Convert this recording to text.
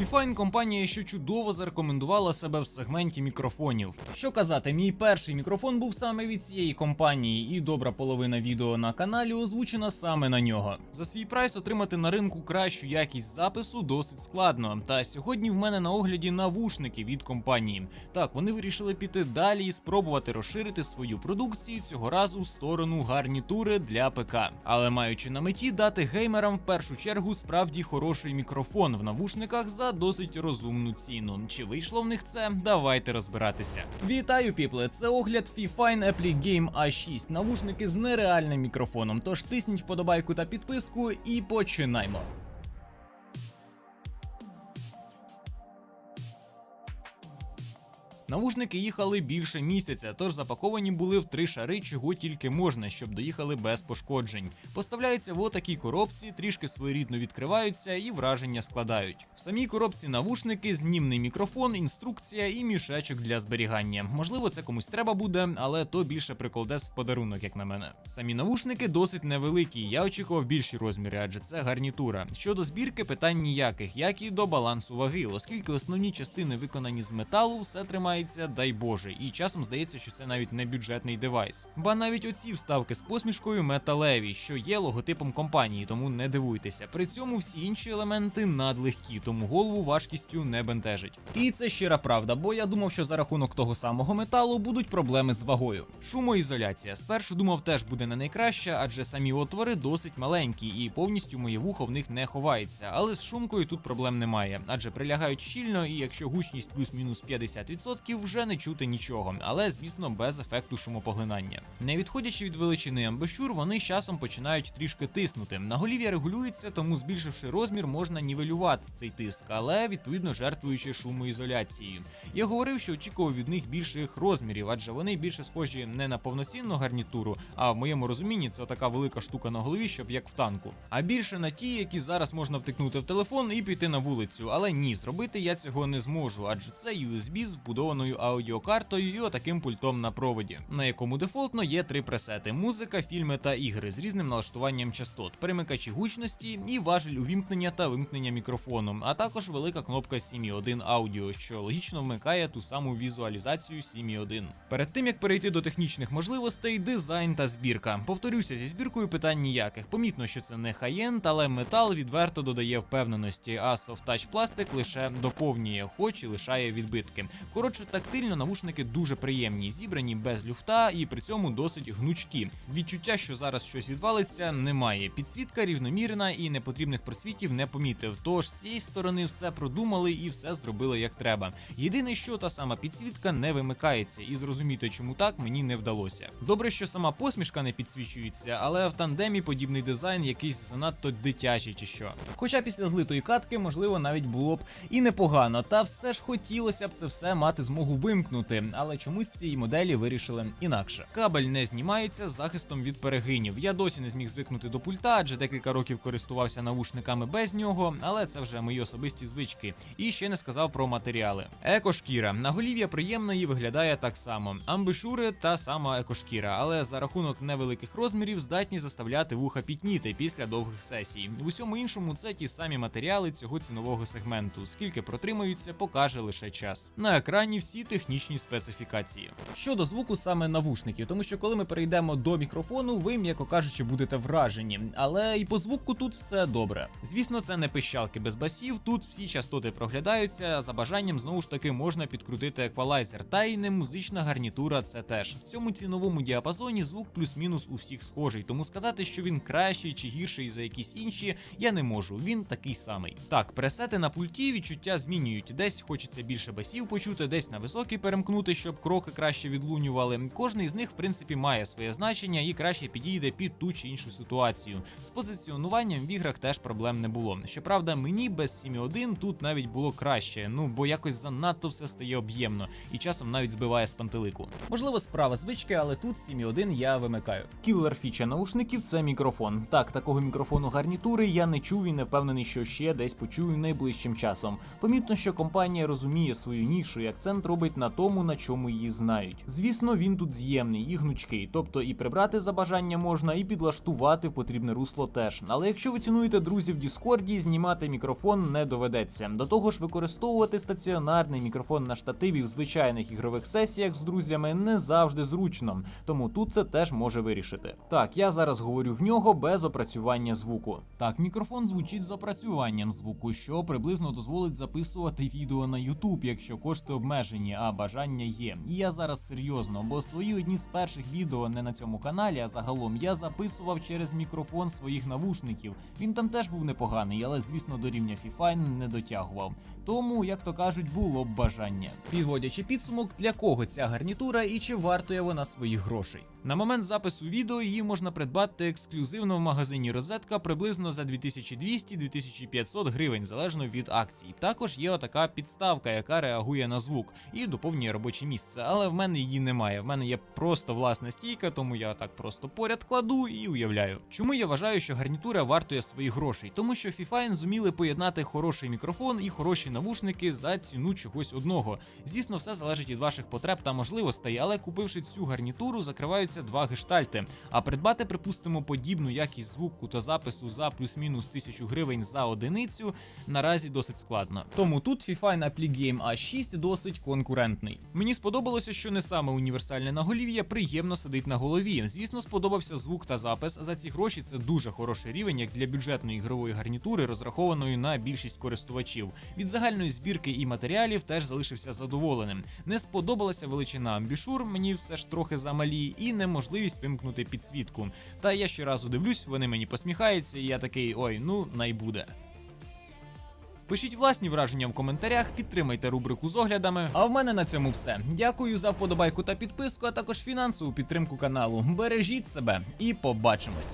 Fifine компанія, що чудово зарекомендувала себе в сегменті мікрофонів. Що казати, мій перший мікрофон був саме від цієї компанії, і добра половина відео на каналі озвучена саме на нього. За свій прайс отримати на ринку кращу якість запису досить складно. Та сьогодні в мене на огляді навушники від компанії. Так, вони вирішили піти далі і спробувати розширити свою продукцію цього разу в сторону гарнітури для ПК. Але маючи на меті дати геймерам в першу чергу справді хороший мікрофон в навушниках за досить розумну ціну. Чи вийшло в них це? Давайте розбиратися. Вітаю, піпле! Це огляд Fifine Apple Game A6. Навушники з нереальним мікрофоном. Тож тисніть вподобайку та підписку і починаймо. Навушники їхали більше місяця, тож запаковані були в три шари, чого тільки можна, щоб доїхали без пошкоджень. Поставляються в отакій коробці, трішки своєрідно відкриваються і враження складають. В самій коробці навушники, знімний мікрофон, інструкція і мішечок для зберігання. Можливо, це комусь треба буде, але то більше приколдес в подарунок, як на мене. Самі навушники досить невеликі. Я очікував більші розміри, адже це гарнітура. Щодо збірки, питань ніяких, як і до балансу ваги, оскільки основні частини виконані з металу, все тримається, дай Боже, і часом здається, що це навіть не бюджетний девайс. Ба навіть оці вставки з посмішкою металеві, що є логотипом компанії, тому не дивуйтеся. При цьому всі інші елементи надлегкі, тому голову важкістю не бентежить. І це щира правда, бо я думав, що за рахунок того самого металу будуть проблеми з вагою. Шумоізоляція. Спершу думав, теж буде не найкраща, адже самі отвори досить маленькі, і повністю моє вухо в них не ховається. Але з шумкою тут проблем немає, адже прилягають щільно, і якщо гучність плюс-мінус 50%, вже не чути нічого, але звісно без ефекту шумопоглинання. Не відходячи від величини амбушюр, вони з часом починають трішки тиснути. Наголів'я регулюється, тому збільшивши розмір, можна нівелювати цей тиск, але відповідно жертвуючи шумоізоляцією. Я говорив, що очікував від них більших розмірів, адже вони більше схожі не на повноцінну гарнітуру, а в моєму розумінні це така велика штука на голові, щоб як в танку. А більше на ті, які зараз можна втикнути в телефон і піти на вулицю. Але ні, зробити я цього не зможу, адже це USB з вбудованою аудіокартою і отаким пультом на проводі, на якому дефолтно є три пресети: музика, фільми та ігри з різним налаштуванням частот, перемикачі гучності і важель увімкнення та вимкнення мікрофону, а також велика кнопка 7.1 аудіо, що логічно вмикає ту саму візуалізацію 7.1. Перед тим як перейти до технічних можливостей, дизайн та збірка. Повторюся, зі збіркою питань ніяких. Помітно, що це не хай-енд, але метал відверто додає впевненості, а софтач пластик лише доповнює, хоч і лишає відбитки. Коротше, тактильно навушники дуже приємні, зібрані без люфта і при цьому досить гнучкі. Відчуття, що зараз щось відвалиться, немає. Підсвітка рівномірна і непотрібних просвітів не помітив. Тож з цієї сторони все продумали і все зробили як треба. Єдине, що та сама підсвітка не вимикається, і зрозуміти, чому так мені не вдалося. Добре, що сама посмішка не підсвічується, але в тандемі подібний дизайн якийсь занадто дитячий чи що. Хоча після злитої катки, можливо, навіть було б і непогано, та все ж хотілося б це все мати змогу вимкнути, але чомусь цієї моделі вирішили інакше. Кабель не знімається з захистом від перегинів. Я досі не зміг звикнути до пульта, адже декілька років користувався навушниками без нього, але це вже мої особисті звички. І ще не сказав про матеріали. Екошкіра. Наголів'я приємна і виглядає так само. Амбушури та сама екошкіра, але за рахунок невеликих розмірів здатні заставляти вуха пітніти після довгих сесій. В усьому іншому це ті самі матеріали цього цінового сегменту. Скільки протримаються, покаже лише час. На екрані всі технічні специфікації. Щодо звуку саме навушників, тому що коли ми перейдемо до мікрофону, ви, м'яко кажучи, будете вражені. Але і по звуку тут все добре. Звісно, це не пищалки без басів. Тут всі частоти проглядаються. За бажанням знову ж таки можна підкрутити еквалайзер. Та й не музична гарнітура. Це теж в цьому ціновому діапазоні звук плюс-мінус у всіх схожий. Тому сказати, що він кращий чи гірший за якісь інші, я не можу. Він такий самий. Так, пресети на пульті відчуття змінюють. Десь хочеться більше басів почути, десь на високий перемкнути, щоб кроки краще відлунювали. Кожний з них, в принципі, має своє значення і краще підійде під ту чи іншу ситуацію. З позиціонуванням в іграх теж проблем не було. Щоправда, мені без 7.1 тут навіть було краще, ну бо якось занадто все стає об'ємно і часом навіть збиває з пантелику. Можливо, справа звички, але тут 7.1 я вимикаю. Кілер фіча наушників це мікрофон. Так, такого мікрофону гарнітури я не чув і не впевнений, що ще десь почую найближчим часом. Помітно, що компанія розуміє свою нішу і акцент робить на тому, на чому її знають. Звісно, він тут з'ємний і гнучкий, тобто і прибрати за бажання можна, і підлаштувати в потрібне русло теж. Але якщо ви цінуєте друзів в Діскорді, знімати мікрофон не доведеться. До того ж, використовувати стаціонарний мікрофон на штативі в звичайних ігрових сесіях з друзями не завжди зручно, тому тут це теж може вирішити. Так, я зараз говорю в нього без опрацювання звуку. Так, мікрофон звучить з опрацюванням звуку, що приблизно дозволить записувати відео на YouTube, якщо кошти обмежені, а бажання є. І я зараз серйозно, бо свої одні з перших відео не на цьому каналі, а загалом я записував через мікрофон своїх навушників. Він там теж був непоганий, але звісно до рівня Fifine не дотягував. Тому, як то кажуть, було б бажання. Підводячи підсумок, для кого ця гарнітура і чи вартує вона своїх грошей. На момент запису відео її можна придбати ексклюзивно в магазині Розетка приблизно за 2200-2500 гривень, залежно від акцій. Також є отака підставка, яка реагує на звук і доповнює робоче місце. Але в мене її немає. В мене є просто власна стійка, тому я так просто поряд кладу і уявляю. Чому я вважаю, що гарнітура вартує своїх грошей? Тому що Fifine зуміли поєднати хороший мікрофон і хороші навушники за ціну чогось одного. Звісно, все залежить від ваших потреб та можливостей, але купивши цю гарнітуру, закриваються два гештальти. А придбати, припустимо, подібну якість звуку та запису за плюс-мінус тисячу гривень за одиницю наразі досить складно. Тому тут Fifine Appligame A6 досить конкурентний. Мені сподобалося, що не саме універсальне наголів'я приємно сидить на голові. Звісно, сподобався звук та запис. За ці гроші це дуже хороший рівень, як для бюджетної ігрової гарнітури, розрахованої на більшість користувачів. Від загальної збірки і матеріалів теж залишився задоволеним. Не сподобалася величина амбішур, мені все ж трохи замалі, і неможливість вимкнути підсвітку. Та я щоразу дивлюсь, вони мені посміхаються, і я такий ой, ну найбуде. Пишіть власні враження в коментарях, підтримайте рубрику з оглядами. А в мене на цьому все. Дякую за вподобайку та підписку, а також фінансову підтримку каналу. Бережіть себе і побачимось.